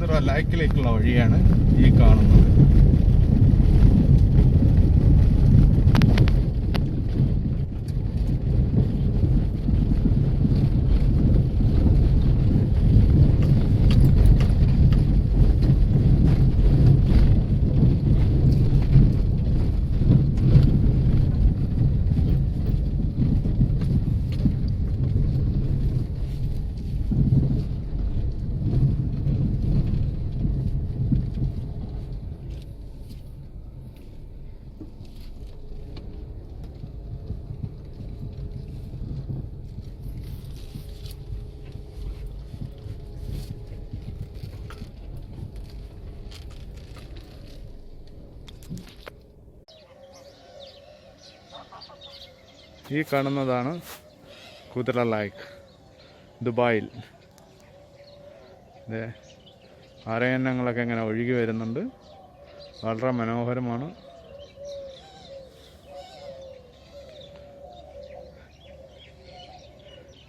കുതിര ലാക്കിലേക്കുള്ള വഴിയാണ് ഈ കാണുന്നത്. ഈ കാണുന്നതാണ് കുതിര ലാക്ക് ദുബായിൽ. ദേ അരയന്നങ്ങളൊക്കെ ഇങ്ങനെ ഒഴുകി വരുന്നുണ്ട്. വളരെ മനോഹരമാണ്.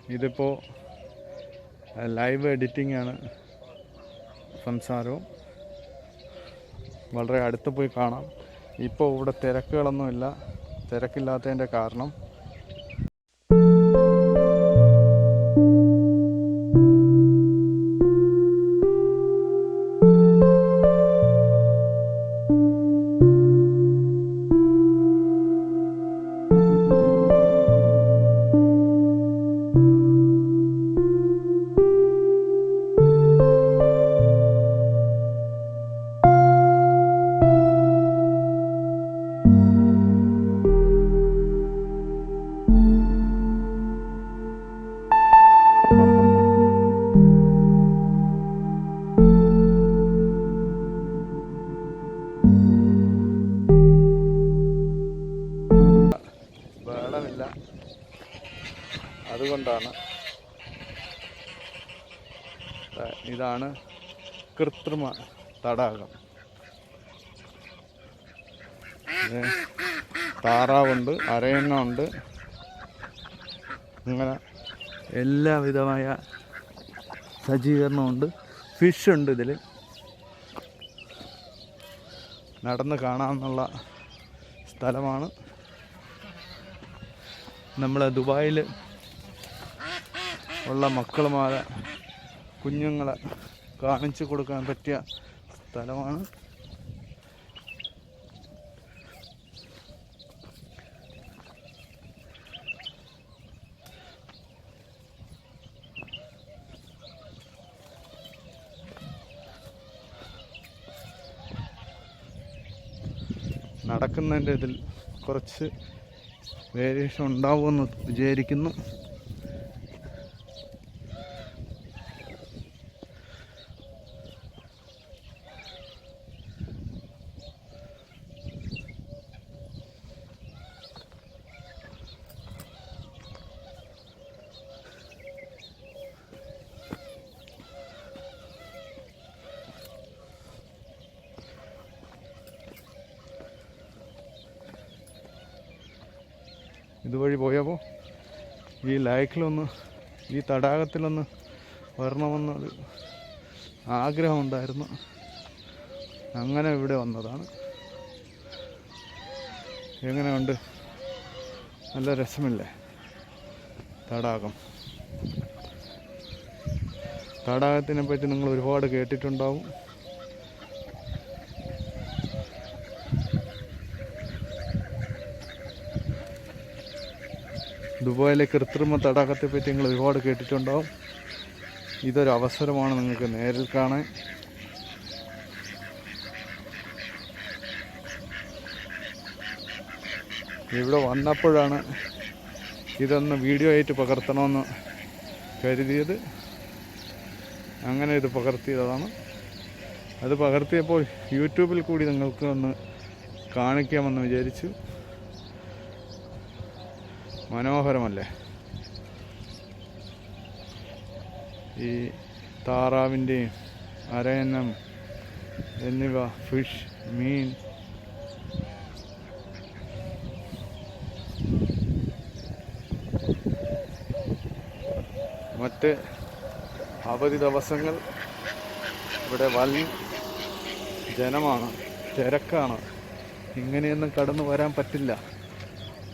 ഇതിപ്പോൾ ലൈവ് എഡിറ്റിംഗ് ആണ് സംസാരവും. വളരെ അടുത്ത് പോയി കാണാം. ഇപ്പോൾ ഇവിടെ തിരക്കുകളൊന്നുമില്ല. തിരക്കില്ലാത്തതിന്റെ കാരണം കൃത്രിമ തടാകം. താറാവുണ്ട് അരയണ്ണമുണ്ട് അങ്ങനെ എല്ലാവിധമായ സജ്ജീകരണമുണ്ട്. ഫിഷ് ഉണ്ട് ഇതിൽ നടന്ന് കാണാമെന്നുള്ള സ്ഥലമാണ്. നമ്മൾ ദുബായിൽ ഉള്ള മക്കളുമാരെ കുഞ്ഞുങ്ങളെ കാണിച്ചു കൊടുക്കാൻ പറ്റിയ സ്ഥലമാണ്. നടക്കുന്നതിന്റെ ഇതിൽ കുറച്ച് വേരിയേഷൻ ഉണ്ടാവുമെന്ന് വിചാരിക്കുന്നു. ഇതുവഴി പോയപ്പോൾ ഈ ലൈക്കിലൊന്ന് ഈ തടാകത്തിലൊന്ന് വരണമെന്നൊരു ആഗ്രഹമുണ്ടായിരുന്നു. അങ്ങനെ ഇവിടെ വന്നതാണ്. എങ്ങനെയുണ്ട്? നല്ല രസമില്ലേ? തടാകം. തടാകത്തിനെ പറ്റി നിങ്ങൾ ഒരുപാട് കേട്ടിട്ടുണ്ടാവും. ദുബായിലെ കൃത്രിമ തടാകത്തെ പറ്റി നിങ്ങൾ ഒരുപാട് കേട്ടിട്ടുണ്ടാവും. ഇതൊരു അവസരമാണ് നിങ്ങൾക്ക് നേരിൽ കാണാൻ. ഇവിടെ വന്നപ്പോഴാണ് ഇതൊന്ന് വീഡിയോ ആയിട്ട് പകർത്തണമെന്ന് കരുതിയത്. അങ്ങനെ ഇത് പകർത്തിയതാണ്. അത് പകർത്തിയപ്പോൾ യൂട്യൂബിൽ കൂടി നിങ്ങൾക്ക് ഒന്ന് കാണിക്കാമെന്ന് വിചാരിച്ചു. മനോഹരമല്ലേ? ഈ താറാവിന്റെയും അരയന്നം എന്നിവ ഫിഷ് മീൻ മറ്റ് അവധി ദിവസങ്ങൾ ഇവിടെ വൻ ജനമാണ് തിരക്കാണ്. ഇങ്ങനെയൊന്നും കടന്നു വരാൻ പറ്റില്ല.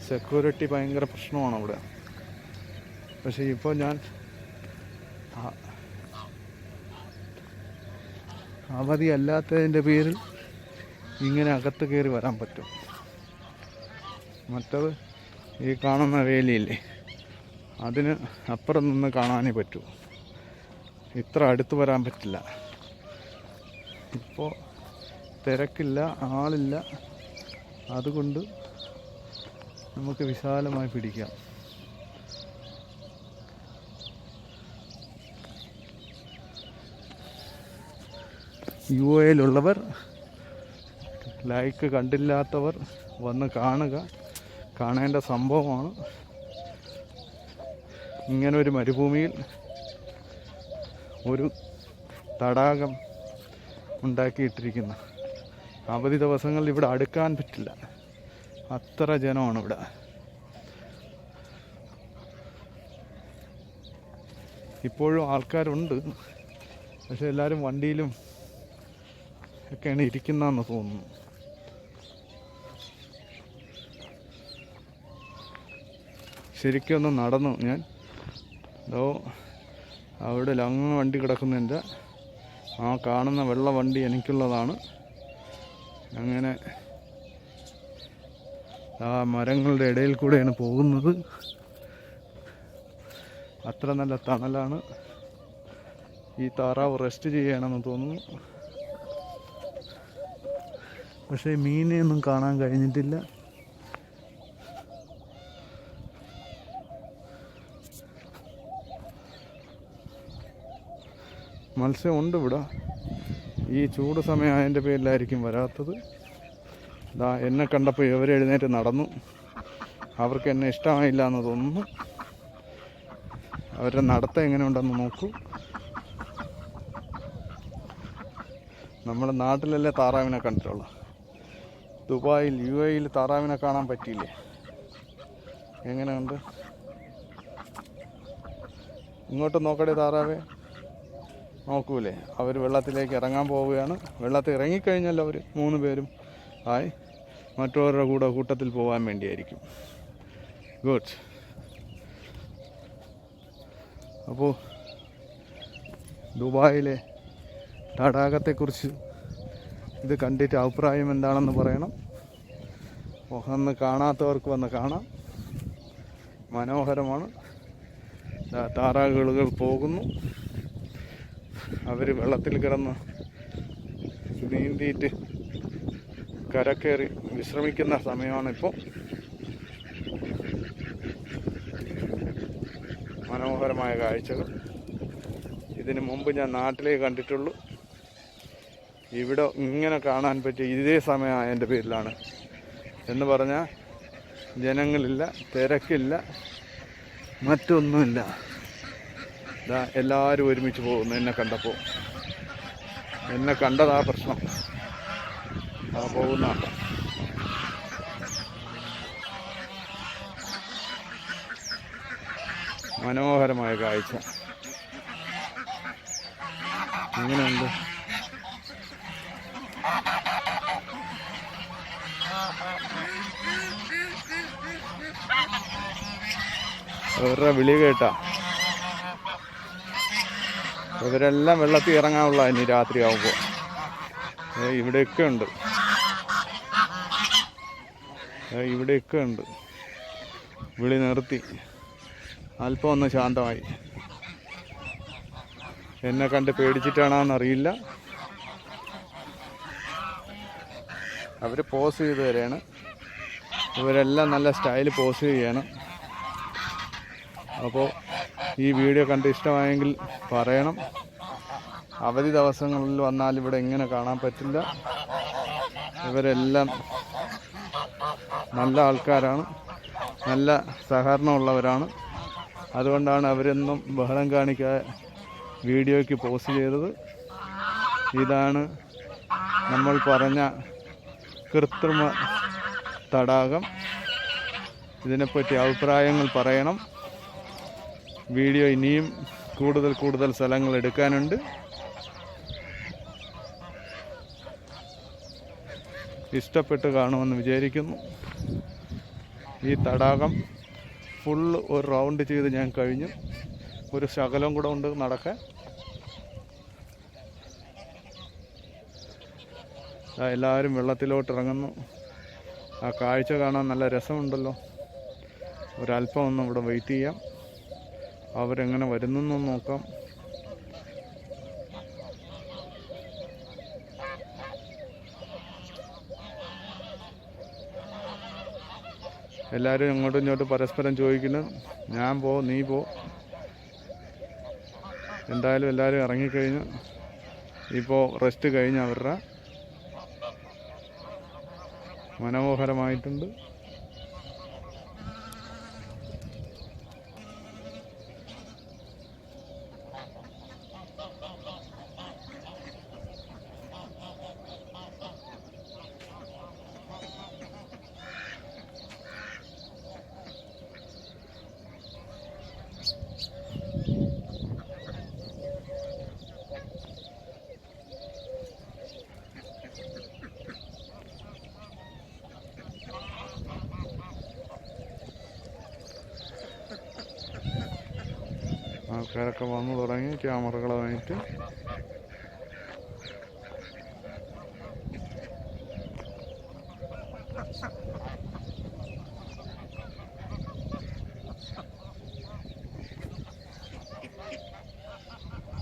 സെക്യൂരിറ്റി ഭയങ്കര പ്രശ്നമാണ് അവിടെ. പക്ഷേ ഇപ്പോൾ ഞാൻ അവധി അല്ലാത്തതിന്റെ പേരിൽ ഇങ്ങനെ അകത്ത് കയറി വരാൻ പറ്റും. മറ്റത് ഈ കാണുന്ന വേലിയില്ലേ അതിന് അപ്പുറം നിന്ന് കാണാനേ പറ്റൂ. ഇത്ര അടുത്ത് വരാൻ പറ്റില്ല. ഇപ്പോൾ തിരക്കില്ല ആളില്ല. അതുകൊണ്ട് നമുക്ക് വിശാലമായി പിടിക്കാം. യു എയിലുള്ളവർ ലൈക്ക് കണ്ടില്ലാത്തവർ വന്ന് കാണുക. കാണേണ്ട സംഭവമാണ് ഇങ്ങനെ ഒരു മരുഭൂമിയിൽ ഒരു തടാകം ഉണ്ടാക്കിയിട്ടിരിക്കുന്നു അവധി ദിവസങ്ങളിൽ ഇവിടെ അടുക്കാൻ പറ്റില്ല. അത്ര ജനമാണ് ഇവിടെ. ഇപ്പോഴും ആൾക്കാരുണ്ട്. പക്ഷെ എല്ലാവരും വണ്ടിയിലും ഒക്കെയാണ് ഇരിക്കുന്നതെന്ന് തോന്നുന്നു. ശരിക്കും നടന്നു ഞാൻ. അതോ അവിടെ ലങ് വണ്ടി കിടക്കുന്നതിന്റെ ആ കാണുന്ന വെള്ള വണ്ടി എനിക്കുള്ളതാണ്. അങ്ങനെ ആ മരങ്ങളുടെ ഇടയിൽ കൂടെയാണ് പോകുന്നത്. അത്ര നല്ല തണലാണ്. ഈ താറാവ് റെസ്റ്റ് ചെയ്യണമെന്ന് തോന്നുന്നു. പക്ഷേ മീനെ ഒന്നും കാണാൻ കഴിഞ്ഞിട്ടില്ല. മത്സ്യമുണ്ട് ഇവിടെ. ഈ ചൂട് സമയമായതിന്റെ പേരിലായിരിക്കും വരാത്തത്. ദാ എന്നെ കണ്ടപ്പോൾ ഇവർ എഴുന്നേറ്റ് നടന്നു. അവർക്ക് എന്നെ ഇഷ്ടമായില്ല എന്ന് തോന്നുന്നു അവരുടെ നടത്തം എങ്ങനെയുണ്ടെന്ന് നോക്കൂ. നമ്മുടെ നാട്ടിലല്ലേ താറാവിനെ കണ്ടിട്ടുള്ളൂ. ദുബായിൽ യു എയിൽ താറാവിനെ കാണാൻ പറ്റിയില്ലേ? എങ്ങനെയുണ്ട്? ഇങ്ങോട്ട് നോക്കടേ താറാവേ. നോക്കൂലേ. അവർ വെള്ളത്തിലേക്ക് ഇറങ്ങാൻ പോവുകയാണ്. വെള്ളത്തിൽ ഇറങ്ങിക്കഴിഞ്ഞാൽ അവർ മൂന്ന് പേരും. ആയി. മറ്റവരുടെ കൂടെ കൂട്ടത്തിൽ പോകാൻ വേണ്ടിയായിരിക്കും. ഗുഡ്. അപ്പോൾ ദുബായിലെ തടാകത്തെക്കുറിച്ച് ഇത് കണ്ടിട്ട് അഭിപ്രായം എന്താണെന്ന് പറയണം. വന്ന് കാണാത്തവർക്ക് വന്ന് കാണാം. മനോഹരമാണ്. ദാ താറാകുകളുകൾ പോകുന്നു. അവർ വെള്ളത്തിൽ കിടന്ന് നീന്തിയിട്ട് കരക്കയറി വിശ്രമിക്കുന്ന സമയമാണിപ്പോൾ. മനോഹരമായ കാഴ്ചകൾ. ഇതിനു മുമ്പ് ഞാൻ നാട്ടിലേ കണ്ടിട്ടുള്ളൂ. ഇവിടെ ഇങ്ങനെ കാണാൻ പറ്റിയ ഇതേ സമയമാണ് എന്റെ പേരിലാണ്. എന്ന് പറഞ്ഞാൽ ജനങ്ങളില്ല തിരക്കില്ല മറ്റൊന്നുമില്ല. എല്ലാവരും ഒരുമിച്ച് പോകുന്നു എന്നെ കണ്ടപ്പോൾ. എന്നെ കണ്ടതാ പ്രശ്നം. പോകുന്ന മനോഹരമായ കാഴ്ച. എങ്ങനെയുണ്ട് അവരുടെ വിളി കേട്ടാ ഇവരെല്ലാം വെള്ളത്തിൽ ഇറങ്ങാനുള്ള ഇനി രാത്രിയാവുമ്പോൾ ഇവിടെയൊക്കെ ഉണ്ട്. ഇവിടെയൊക്കെ ഉണ്ട്. വിളി നിർത്തി. അല്പം ഒന്ന് ശാന്തമായി. എന്നെ കണ്ട് പേടിച്ചിട്ടാണോന്നറിയില്ല അവർ പോസ് ചെയ്ത് തരാണ്. ഇവരെല്ലാം നല്ല സ്റ്റൈൽ പോസ് ചെയ്യാണ്. അപ്പോൾ ഈ വീഡിയോ കണ്ട് ഇഷ്ടമായെങ്കിൽ പറയണം. അവധി ദിവസങ്ങളിൽ വന്നാൽ ഇവിടെ എങ്ങനെ കാണാൻ പറ്റില്ല. ഇവരെല്ലാം നല്ല ആൾക്കാരാണ്. നല്ല സഹകരണമുള്ളവരാണ്. അതുകൊണ്ടാണ് അവരെന്നും ബഹളം കാണിക്കാതെ വീഡിയോയ്ക്ക് പോസ്റ്റ് ചെയ്തത്. ഇതാണ് നമ്മൾ പറഞ്ഞ കൃത്രിമ തടാകം. ഇതിനെപ്പറ്റി അഭിപ്രായങ്ങൾ പറയണം. വീഡിയോ ഇനിയും കൂടുതൽ കൂടുതൽ സ്ഥലങ്ങൾ എടുക്കാനുണ്ട്. ഇഷ്ടപ്പെട്ട് കാണുമെന്ന് വിചാരിക്കുന്നു. ഈ തടാകം ഫുള്ള് ഒരു റൗണ്ട് ചെയ്ത് ഞാൻ കഴിഞ്ഞു. ഒരു ശകലം കൂടെ ഉണ്ട് നടക്കാൻ. എല്ലാവരും വെള്ളത്തിലോട്ട് ഇറങ്ങുന്നു. ആ കാഴ്ച കാണാൻ നല്ല രസമുണ്ടല്ലോ. ഒരല്പം ഒന്ന് ഇവിടെ വെയിറ്റ് ചെയ്യാം. അവരെങ്ങനെ വരുന്നെന്ന് നോക്കാം. എല്ലാവരും ഇങ്ങോട്ടും ഇങ്ങോട്ടും പരസ്പരം ചോദിക്കുന്നു. ഞാൻ പോ നീ പോ. എന്തായാലും എല്ലാവരും ഇറങ്ങിക്കഴിഞ്ഞു. ഇപ്പോൾ റെസ്റ്റ് കഴിഞ്ഞ് അവരുടെ മനോഹരമായിട്ടുണ്ട്. ആൾക്കാരൊക്കെ വന്നു തുടങ്ങി ക്യാമറകളുമായിട്ട്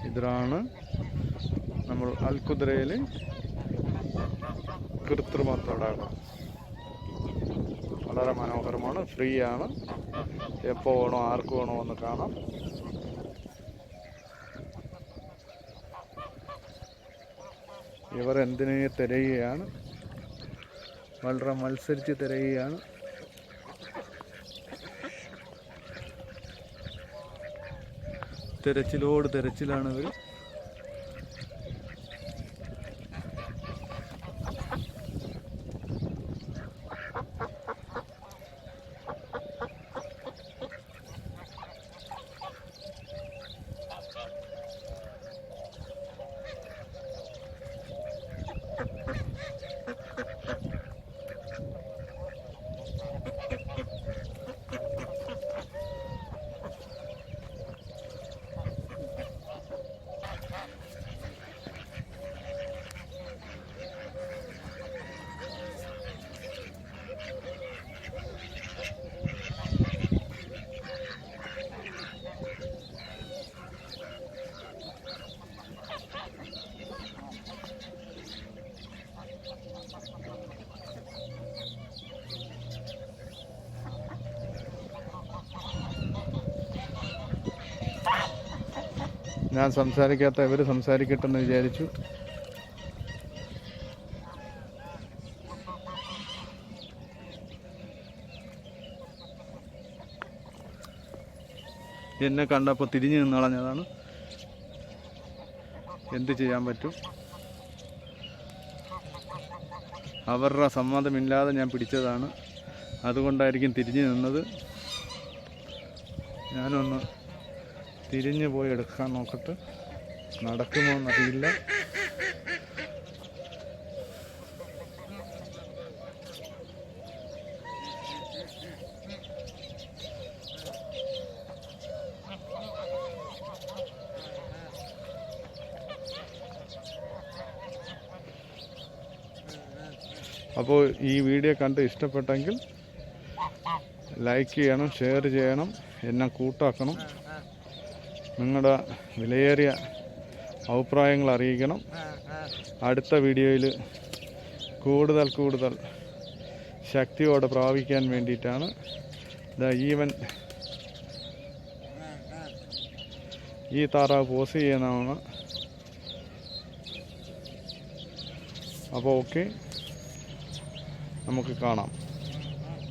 ഇതിലാണ് നമ്മൾ അൽക്കുതിരയിൽ കൃത്രിമ തടാകം വളരെ മനോഹരമാണ് ഫ്രീ ആണ് എപ്പോൾ വേണോ ആർക്ക് വേണോ ഒന്ന് കാണാം. ഇവർ എന്തിനെ തിരയുകയാണ്? വളരെ മത്സരിച്ച് തിരയുകയാണ്. തിരച്ചിലോട് തിരച്ചിലാണ് ഇവർ ഞാൻ സംസാരിക്കാത്ത ഇവർ സംസാരിക്കട്ടെന്ന് വിചാരിച്ചു. എന്നെ കണ്ടപ്പോൾ തിരിഞ്ഞു നിന്ന് കളഞ്ഞതാണ്. എന്ത് ചെയ്യാൻ പറ്റും? അവരുടെ സമ്മതമില്ലാതെ ഞാൻ പിടിച്ചതാണ്. അതുകൊണ്ടായിരിക്കും തിരിഞ്ഞു നിന്നത്. ഞാനൊന്ന് തിരിഞ്ഞു പോയി എടുക്കാൻ നോക്കട്ടെ. നടക്കുമോ എന്നറിയില്ല. അപ്പോൾ ഈ വീഡിയോ കണ്ട് ഇഷ്ടപ്പെട്ടെങ്കിൽ ലൈക്ക് ചെയ്യണം ഷെയർ ചെയ്യണം എന്നെ കൂട്ടാക്കണം. നിങ്ങളുടെ വിലയേറിയ അഭിപ്രായങ്ങൾ അറിയിക്കണം. അടുത്ത വീഡിയോയിൽ കൂടുതൽ കൂടുതൽ ശക്തിയോടെ പ്രാപിക്കാൻ വേണ്ടിയിട്ടാണ് ദ ഈവൻ ഈ താറാവ് പോസ് ചെയ്യുന്നതാണ്. അപ്പോൾ ഓക്കെ നമുക്ക് കാണാം.